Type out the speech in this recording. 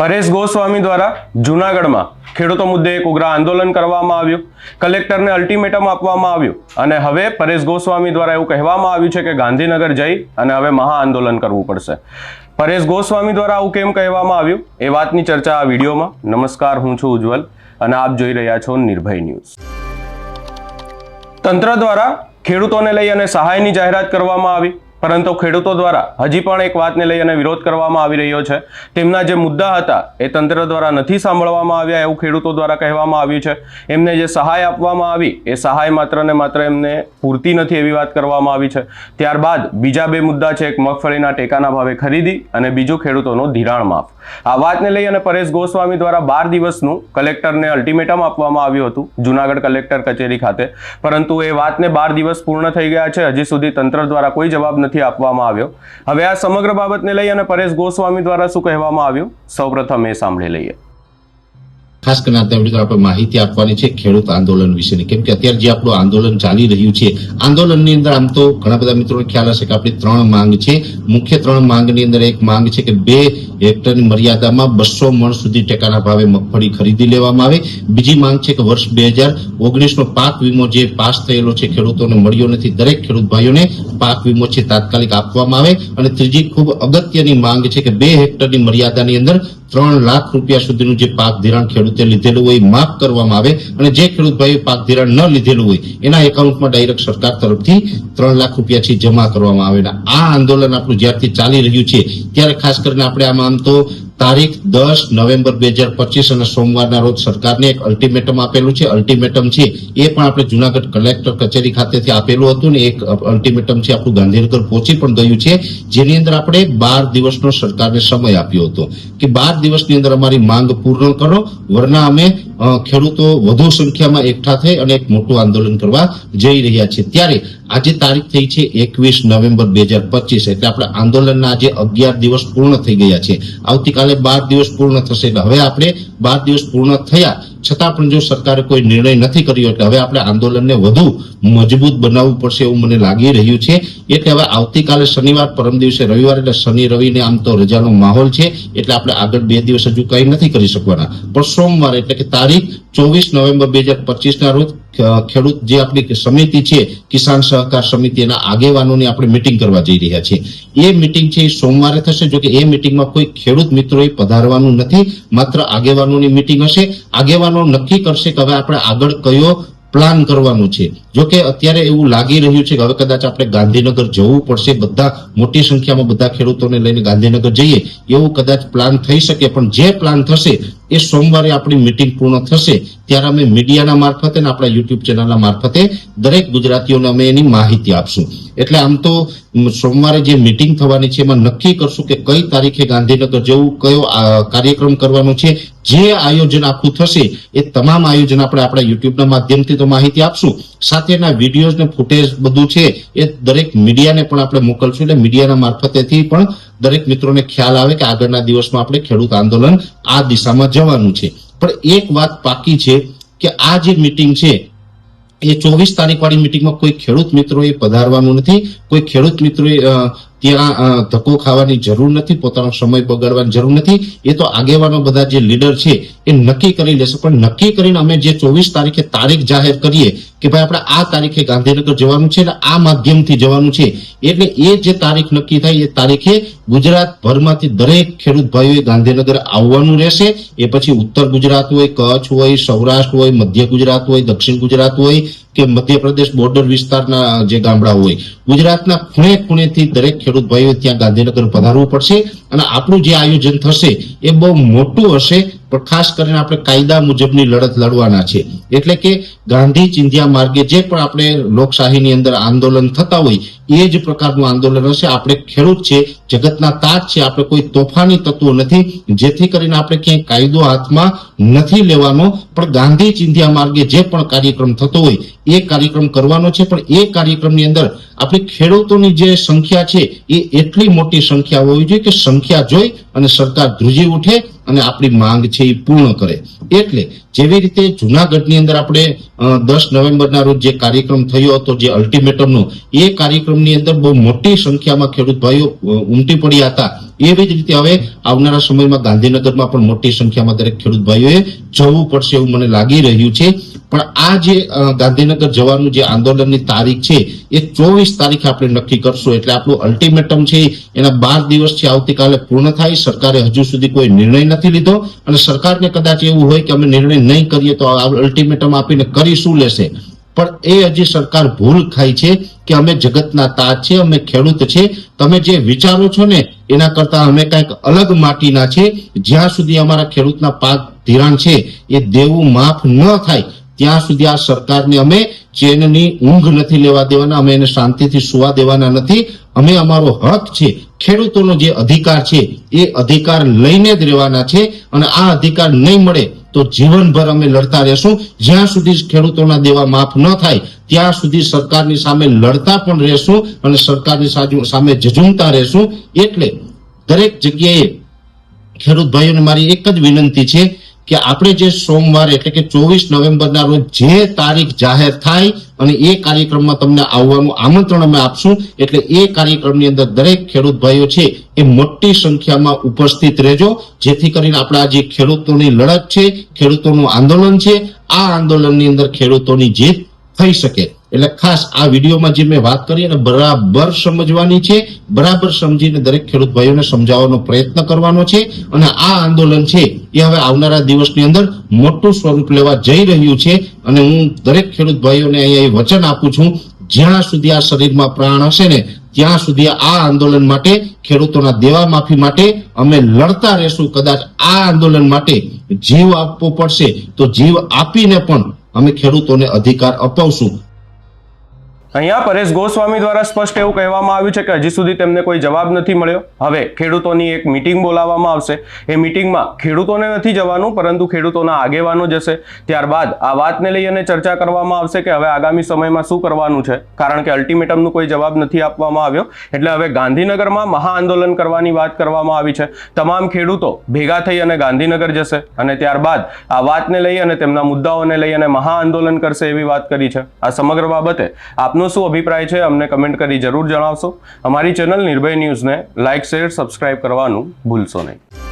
પરેશ ગોસ્વામી દ્વારા જૂનાગઢમાં ખેડૂતો મુદ્દે એક ઉગ્ર આંદોલન કરવામાં આવ્યું. કલેક્ટરને અલ્ટિમેટમ આપવામાં આવ્યું અને હવે પરેશ ગોસ્વામી દ્વારા એવું કહેવામાં આવ્યું છે કે ગાંધીનગર જઈ અને હવે મહા આંદોલન કરવું પડશે. પરેશ ગોસ્વામી દ્વારા આવું કેમ કહેવામાં આવ્યું? એ વાતની ચર્ચા આ વિડીયોમાં. નમસ્કાર, હું છું ઉજ્જવલ અને આપ જોઈ રહ્યા છો નિર્ભય ન્યૂઝ. તંત્ર દ્વારા ખેડૂતોને લઈ અને સહાયની જાહેરાત કરવામાં આવી. પરંતુ ખેડૂતો દ્વારા હજી પણ એક વાતને લઈ અને વિરોધ કરવામાં આવી રહ્યો છે. તેમના જે મુદ્દા હતા એ તંત્ર દ્વારા નથી સાંભળવામાં આવ્યા એવું ખેડૂતો દ્વારા કહેવામાં આવ્યું છે. એમને જે સહાય આપવામાં આવી એ સહાય માત્ર ને માત્ર એમને પૂરતી નથી એવી વાત કરવામાં આવી છે. ત્યારબાદ બીજા બે મુદ્દા છે, એક મગફળીના ટેકાના ભાવે ખરીદી અને બીજું ખેડૂતોનું ધિરાણ માફ. આ વાતને લઈ અને પરેશ ગોસ્વામી દ્વારા બાર દિવસનું કલેક્ટરને અલ્ટિમેટમ આપવામાં આવ્યું હતું, જુનાગઢ કલેક્ટર કચેરી ખાતે. પરંતુ એ વાતને બાર દિવસ પૂર્ણ થઈ ગયા છે. હજી સુધી તંત્ર દ્વારા કોઈ જવાબ નથી આપવામાં આવ્યો. હવે આ સમગ્ર બાબતને લઈ અને પરેશ ગોસ્વામી દ્વારા શું કહેવામાં આવ્યું? સૌપ્રથમ એ સાંભળી લઈએ. ખાસ કરીને અત્યારે આપણે માહિતી આપવાની છે ખેડૂત આંદોલન વિશેની. કેમ કે અત્યારે જે આપણું આંદોલન ચાલી રહ્યું છે, આંદોલનની અંદર આમ તો ઘણા બધા મિત્રોને ખ્યાલ હશે કે આપણી ત્રણ માંગ છે. મુખ્ય ત્રણ માંગની અંદર એક માંગ છે કે બે હેક્ટરની મર્યાદામાં બસો મણ સુધી ટેકાના ભાવે મગફળી ખરીદી લેવામાં આવે. બીજી માંગ છે કે વર્ષ બે હજાર ઓગણીસનો પાક વીમો જે પાસ થયેલો છે, ખેડૂતોને મળ્યો નથી, દરેક ખેડૂત ભાઈઓને પાક વીમો છે તાત્કાલિક આપવામાં આવે. અને ત્રીજી ખૂબ અગત્યની માંગ છે કે બે હેક્ટરની મર્યાદાની અંદર ત્રણ લાખ રૂપિયા સુધીનું જે પાક ધિરાણ ખેડૂતે લીધેલું હોય માફ કરવામાં આવે અને જે ખેડૂત ભાઈ પાક ધિરાણ ન લીધેલું હોય, એના એકાઉન્ટમાં ડાયરેક્ટ સરકાર તરફથી ત્રણ લાખ રૂપિયા છે જમા કરવામાં આવે આ આંદોલન આપણું જ્યારથી ચાલી રહ્યું છે, ત્યારે ખાસ કરીને આપણે આમાં આમ તો તારીખ દસ નવેમ્બર બે હજાર પચીસ અને સોમવારના રોજ સરકારને એક અલ્ટિમેટમ આપેલું છે. અલ્ટિમેટમ છે, એ પણ આપણે જુનાગઢ કલેક્ટર કચેરી ખાતેથી આપેલું હતું ને, એક અલ્ટિમેટમ છે આપણું ગાંધીનગર પહોંચી પણ ગયું છે. જેની અંદર આપણે બાર દિવસનો સરકારને સમય આપ્યો હતો. કે બાર દિવસની અંદર અમારી માંગ પૂર્ણ કરો, વરના અમે ખેડૂતો વધુ સંખ્યામાં એકઠા થઈ અને એક મોટું આંદોલન કરવા જઈ રહ્યા છે. ત્યારે આજે તારીખ થઈ છે એકવીસ નવેમ્બર બે હજાર પચીસ એટલે આપણે આંદોલનના આજે અગિયાર દિવસ પૂર્ણ થઈ ગયા છે. આવતીકાલે બાર દિવસ પૂર્ણ થશે. એટલે હવે આપણે બાર દિવસ પૂર્ણ થયા છતાં પણ જો સરકારે કોઈ નિર્ણય નથી કર્યો એટલે હવે આપણે આંદોલનને વધુ મજબૂત બનાવવું પડશે એવું મને લાગી રહ્યું છે એટલે હવે આવતીકાલે શનિવાર પરમ દિવસે રવિવાર એટલે શનિ રવિને આમ તો રજાનો માહોલ છે, એટલે આપણે આગળ બે દિવસ હજુ કંઈ નથી કરી શકવાના. પણ સોમવાર એટલે કે તારીખ ચોવીસ નવેમ્બર બે હજાર પચીસના રોજ ખેડૂત જે આપણી સમિતિ છે, કિસાન સહકાર સમિતિ એના આગેવાનોની આપણે મિટિંગ કરવા જઈ રહ્યા છીએ એ મિટિંગ છે એ સોમવારે થશે જો કે એ મિટિંગમાં કોઈ ખેડૂત મિત્રોએ પધારવાનું નથી, માત્ર આગેવાનોની મિટિંગ હશે. આગેવાનો નક્કી કરશે કે હવે આપણે આગળ કયો પ્લાન કરવાનું છે. જો કે અત્યારે એવું લાગી રહ્યું છે કે હવે કદાચ આપણે ગાંધીનગર જવું પડશે. બધા મોટી સંખ્યામાં બધા ખેડૂતોને લઈને ગાંધીનગર જઈએ. એવું કદાચ પ્લાન થઈ શકે. પણ જે પ્લાન થશે એ સોમવારે આપણી મિટિંગ પૂર્ણ થશે, ત્યારે અમે મીડિયાના મારફતે અને આપણા યુટ્યુબ ચેનલના મારફતે દરેક ગુજરાતીઓને અમે એની માહિતી આપશું. એટલે આમ તો સોમવારે જે મિટિંગ થવાની છે, એમાં નક્કી કરશું કે કઈ તારીખે ગાંધીનગર જવું, કયો કાર્યક્રમ કરવાનો છે, જે આયોજન આખું થશે, એ તમામ આયોજન આપણે આપણા યુટ્યુબના માધ્યમથી તો માહિતી આપશું. સાથે એના વિડીયોઝ ને ફૂટેજ બધું છે, એ દરેક મીડિયાને પણ આપણે મોકલશું, એટલે મીડિયાના મારફતેથી પણ દરેક મિત્રોને ખ્યાલ આવે કે આગળના દિવસમાં આપણે ખેડૂત આંદોલન આ દિશામાં જવાનું છે. પણ એક વાત પાકી છે કે આ જે મિટિંગ છે, એ ચોવીસ તારીખ વાળી મિટિંગમાં કોઈ ખેડૂત મિત્રોએ પધારવાનું નથી, કોઈ ખેડૂત મિત્રોએ ત્યાં ધક્કો ખાવાની જરૂર નથી, પોતાનો સમય બગાડવાની જરૂર નથી. એ તો આગેવાનો બધા જે લીડર છે, એ નક્કી કરી લેશે. પણ નક્કી કરીને અમે જે ચોવીસ તારીખે તારીખ જાહેર કરીએ કે ભાઈ આપણે આ તારીખે ગાંધીનગર જવાનું છે અને આ માધ્યમથી જવાનું છે. એટલે એ જે તારીખ નક્કી થાય એ તારીખે ગુજરાત ભરમાંથી દરેક ખેડૂત ભાઈઓએ ગાંધીનગર આવવાનું રહેશે. એ પછી ઉત્તર ગુજરાત હોય, કચ્છ હોય, સૌરાષ્ટ્ર હોય, મધ્ય ગુજરાત હોય, દક્ષિણ ગુજરાત હોય કે મધ્યપ્રદેશ બોર્ડર વિસ્તારના જે ગામડા હોય. ગુજરાતના ખૂણે ખૂણેથી દરેક ખેડૂત ભાઈઓ ત્યાં ગાંધીનગર પધારવું પડશે. અને આપણું જે આયોજન થશે એ બહુ મોટું હશે. પણ ખાસ કરીને આપણે કાયદા મુજબની લડત લડવાના છે. એટલે કે ગાંધી ચિંધ્યા માર્ગે જે પણ આપણે લોકશાહીની અંદર આંદોલન થતા હોય, એ જ પ્રકારનું આંદોલન હશે. આપણે ખેડૂત છે, જગતના તાજ છે, આપણે કોઈ તોફાની તત્વો નથી, જેથી કરીને આપણે ક્યાંય કાયદો હાથમાં નથી લેવાનો. પણ ગાંધી ચિંધ્યા માર્ગે જે પણ કાર્યક્રમ થતો હોય, એ કાર્યક્રમ કરવાનો છે. પણ એ કાર્યક્રમની અંદર આપણી ખેડૂતોની જે સંખ્યા છે, એ એટલી મોટી સંખ્યા હોવી જોઈએ કે સંખ્યા જોઈ અને સરકાર ધ્રુજી ઉઠે અને આપણી માંગ છે એ પૂર્ણ કરે. એટલે જેવી રીતે જુનાગઢની અંદર આપણે દસ નવેમ્બરના રોજ જે કાર્યક્રમ થયો હતો, જે અલ્ટિમેટમનો, એ કાર્યક્રમની અંદર બહુ મોટી સંખ્યામાં ખેડૂત ભાઈઓ ઉમટી પડ્યા હતા. એવી જ રીતે હવે આવનારા સમયમાં ગાંધીનગરમાં પણ મોટી સંખ્યામાં દરેક ખેડૂત ભાઈઓએ જવું પડશે એવું મને લાગી રહ્યું છે. પણ આ જે ગાંધીનગર જવાનું જે આંદોલનની તારીખ છે, એ ચોવીસ તારીખે આપણે નક્કી કરશું. એટલે આપણું અલ્ટિમેટમ છે, એના બાર દિવસથી આવતીકાલે પૂર્ણ થાય. સરકારે હજુ સુધી કોઈ નિર્ણય નથી લીધો. અને સરકારને કદાચ એવું હોય કે અમે નિર્ણય નહીં કરીએ તો અલ્ટિમેટમ આપીને કરી શું લેશે? પણ એ હજી સરકાર ભૂલ ખાય છે કે અમે જગતના તાજ છે, અમે ખેડૂત છે. તમે જે વિચારો છો ને, એના કરતા અમે કંઈક અલગ માટીના છે. જ્યાં સુધી અમારા ખેડૂતના પાક ધિરાણ છે, એ દેવું માફ ન થાય. ત્યાં સુધી આ સરકારને અમે ચેનની ઊંઘ નથી લેવા દેવાના, અમે એને શાંતિથી સુવા દેવાના નથી. અમે અમારો હક છે, ખેડૂતોનો જે અધિકાર છે, એ અધિકાર લઈને જ રહેવાના છે અને આ અધિકાર નહીં મળે તો જીવનભર અમે લડતા રહેશું. જ્યાં સુધી ખેડૂતોના દેવા માફ ન થાય, ત્યાં સુધી સરકારની સામે લડતા પણ રહેશું અને સરકારની સામે ઝઝુમતા રહેશું. એટલે દરેક જગ્યાએ ખેડૂત ભાઈઓને મારી એક જ વિનંતી છે કે આપણે જે સોમવાર એટલે કે ચોવીસ નવેમ્બરના રોજ જે તારીખ જાહેર થાય અને એ કાર્યક્રમમાં તમને આવવાનું આમંત્રણ અમે આપશું, એટલે એ કાર્યક્રમની અંદર દરેક ખેડૂત ભાઈઓ છે એ મોટી સંખ્યામાં ઉપસ્થિત રહેજો. જેથી કરીને આપણા જે ખેડૂતોની લડત છે, ખેડૂતોનું આંદોલન છે, આ આંદોલનની અંદર ખેડૂતોની જીત થઈ શકે. એટલે ખાસ આ વિડીયોમાં જે મેં વાત કરી અને બરાબર સમજવાની છે, બરાબર સમજીને દરેક ખેડૂત ભાઈઓને સમજાવવાનો પ્રયત્ન કરવાનો છે અને આ આંદોલન છે એ હવે આવનારા દિવસની અંદર મોટું સ્વરૂપ લેવા જઈ રહ્યું છે અને હું દરેક ખેડૂત ભાઈઓને અહીંયા એ વચન આપું છું, જ્યાં સુધી આ શરીરમાં પ્રાણ હશે ને, ત્યાં સુધી આ આંદોલન માટે, ખેડૂતોના દેવા માફી માટે અમે લડતા રહેશું. કદાચ આ આંદોલન માટે જીવ આપવો પડશે તો જીવ આપીને પણ અમે ખેડૂતોને અધિકાર અપાવશું. અહીંયા પરેશ ગોસ્વામી દ્વારા સ્પષ્ટ એવું કહેવામાં આવ્યું છે કે હજી સુધી તેમને કોઈ જવાબ નથી મળ્યો. હવે ખેડૂતોની એક મિટિંગ બોલાવવામાં આવશે. એ મિટિંગમાં ખેડૂતોને નથી જવાનું, પરંતુ ખેડૂતોના આગેવાનો જશે ત્યારબાદ આ વાતને લઈ અને ચર્ચા કરવામાં આવશે કે હવે આગામી સમયમાં શું કરવાનું છે. કારણ કે અલ્ટિમેટમનો કોઈ જવાબ નથી આપવામાં આવ્યો. એટલે હવે ગાંધીનગરમાં મહા આંદોલન કરવાની વાત કરવામાં આવી છે. તમામ ખેડૂતો ભેગા થઈ અને ગાંધીનગર જશે. અને ત્યારબાદ આ વાતને લઈ અને તેમના મુદ્દાઓને લઈ અને મહા આંદોલન કરશે એવી વાત કરી છે. આ સમગ્ર બાબતે આપનો શું અભિપ્રાય છે અમને કમેન્ટ કરી જરૂર જણાવશો. અમારી ચેનલ નિર્ભય ન્યૂઝને લાઇક શેર સબસ્ક્રાઇબ કરવાનું ભૂલશો નહીં.